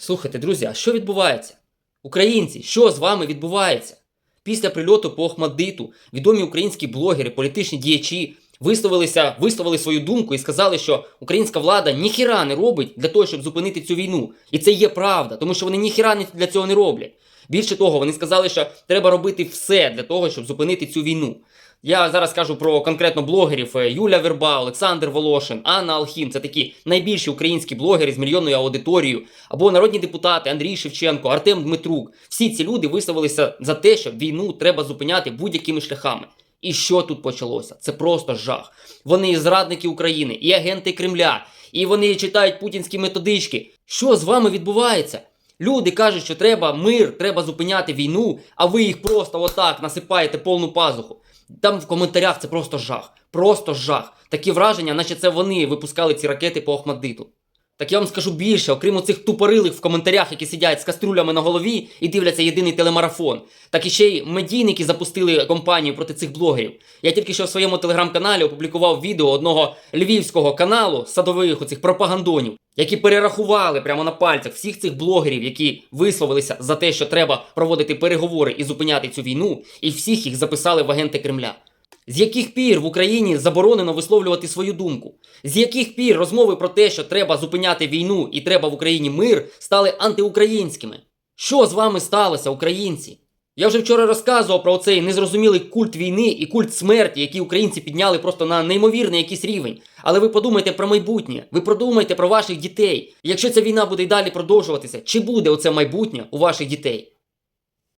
Слухайте, друзі, а що відбувається? Українці, що з вами відбувається? Після прильоту по Охмадиту відомі українські блогери, політичні діячі висловилися, висловили свою думку і сказали, що українська влада ніхіра не робить для того, щоб зупинити цю війну. І це є правда, тому що вони ніхіра для цього не роблять. Більше того, вони сказали, що треба робити все для того, щоб зупинити цю війну. Я зараз кажу про конкретно блогерів е, Юля Верба, Олександр Волошин, Анна Алхім. Це такі найбільші українські блогери з мільйонною аудиторією, або народні депутати Андрій Шевченко, Артем Дмитрук. Всі ці люди висловилися за те, що війну треба зупиняти будь-якими шляхами. І що тут почалося? Це просто жах. Вони і зрадники України, і агенти Кремля, і вони читають путінські методички. Що з вами відбувається? Люди кажуть, що треба мир, треба зупиняти війну, а ви їх просто отак насипаєте повну пазуху. Там в коментарях це просто жах. Просто жах. Такі враження, наче це вони випускали ці ракети по Охмаддиту. Так я вам скажу більше, окрім оцих тупорилих в коментарях, які сидять з каструлями на голові і дивляться єдиний телемарафон. Так і ще й медійники запустили кампанію проти цих блогерів. Я тільки що в своєму телеграм-каналі опублікував відео одного львівського каналу садових оцих пропагандонів, які перерахували прямо на пальцях всіх цих блогерів, які висловилися за те, що треба проводити переговори і зупиняти цю війну, і всіх їх записали в агенти Кремля. З яких пір в Україні заборонено висловлювати свою думку? З яких пір розмови про те, що треба зупиняти війну і треба в Україні мир, стали антиукраїнськими? Що з вами сталося, українці? Я вже вчора розказував про цей незрозумілий культ війни і культ смерті, який українці підняли просто на неймовірний якийсь рівень. Але ви подумайте про майбутнє, ви подумайте про ваших дітей. Якщо ця війна буде й далі продовжуватися, чи буде оце майбутнє у ваших дітей?